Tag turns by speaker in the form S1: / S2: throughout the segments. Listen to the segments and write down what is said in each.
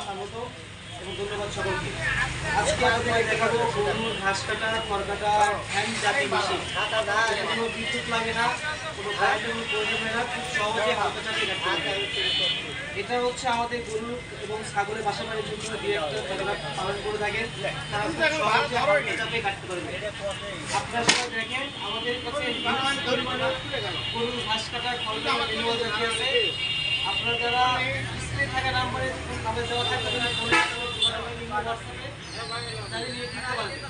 S1: স্বাগত এবং ধন্যবাদ সকলকে আজকে আমাদের দেখাবো গরুর ঘাস কাটা কাটা হ্যান্ড জাতি মেশিন কোনো লাগে না কোনো প্রয়োজন হয় না, খুব সহজে কাটতে পারবে এটা হচ্ছে আমাদের গরু এবং ছাগলের বাসা বাড়ির জন্য যারা পালন করে থাকেন। তারা খুব সহজে হালকা চাপে কাটতে পারবে। আপনারা সবাই দেখেন আমাদের কাছে গরুর ঘাস আছে। আপনারা যারা স্ক্রিনে থাকা নাম্বারে নাম্বার দেওয়া থাকবে তারা ফোনে হোয়াটসঅ্যাপে তাদের নিয়ে কিনতে পারবেন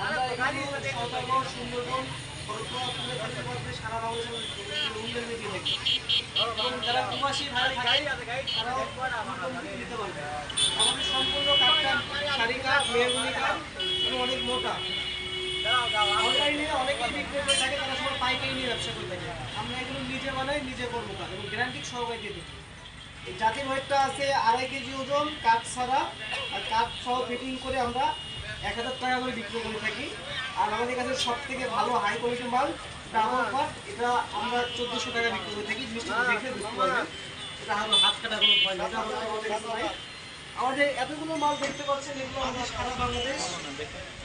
S1: আমরা এখানে সুন্দরবন সারা বাংলাদেশের উন্নয়ন দিয়ে থাকি এবং যারা অনেক মোটা অনলাইনে থাকে তারা সবাই পাইকারি নিয়ে ব্যবসা করে থাকে আমরা এগুলো নিজে বানাই নিজে করব কাজ এবং গ্যারান্টি সহকারে দিয়ে এই জাতির ওয়েটটা আছে আড়াই কেজি ওজন কাঠ ছাড়া আর কাঠ সহ ফিটিং করে আমরা এক হাজার টাকা করে বিক্রি করে থাকি। আর আমাদের কাছে সব থেকে ভালো হাই কোয়ালিটির মাল, ডাবল পাট, এটা আমরা চোদ্দোশো টাকা বিক্রি করে থাকি। জিনিসটা দেখে এটা হলো হাত কাটা কোনো ভয় আমাদের এতগুলো মাল দেখতে পাচ্ছেন, এগুলো আমাদের সারা বাংলাদেশ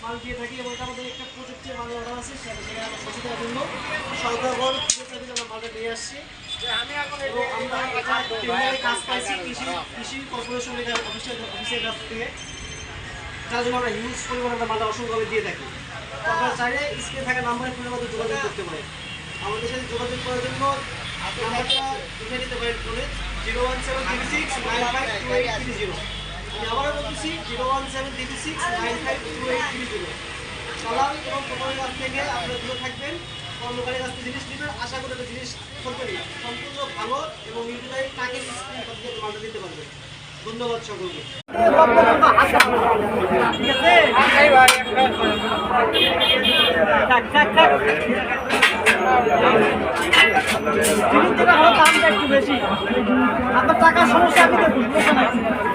S1: মাল দিয়ে থাকি এবং আমাদের একটা প্রজেক্টের মাল অর্ডার আছে, সেটা আমরা পৌঁছে দেওয়ার জন্য। থেকে আমরা মালটা নিয়ে আসছি। আমরা কাজ পাইছি, কৃষি কৃষি কর্পোরেশনের অফিসের অফিসের কাছ থেকে। আমরা হিউজ পরিমাণে আমরা মালটা অসংখ্যভাবে দিয়ে থাকি। আপনারা চাইলে স্ক্রিনে থাকা নাম্বারে ফোনের মধ্যে যোগাযোগ করতে পারেন। আমাদের সাথে যোগাযোগ করার জন্য নাম্বারটা লিখে নিতে পারেন ফোনে zero one seven three six nine five two eight three zero আমি আবারও বলতেছি zero one seven three six nine five two eight three zero সালাম এবং প্রথমের কাছ থেকে আপনারা দূরে থাকবেন, কর্মকারীর কাছ থেকে জিনিস নেবেন, আশা করি একটা জিনিস করবেন না। সম্পূর্ণ ভালো এবং নির্দিষ্ট টাকের স্ক্রিন মালটা দিতে পারবেন। ধন্যবাদ সকলকে
S2: দামটা একটু বেশি আপনার টাকার সমস্যা আমি দেখুন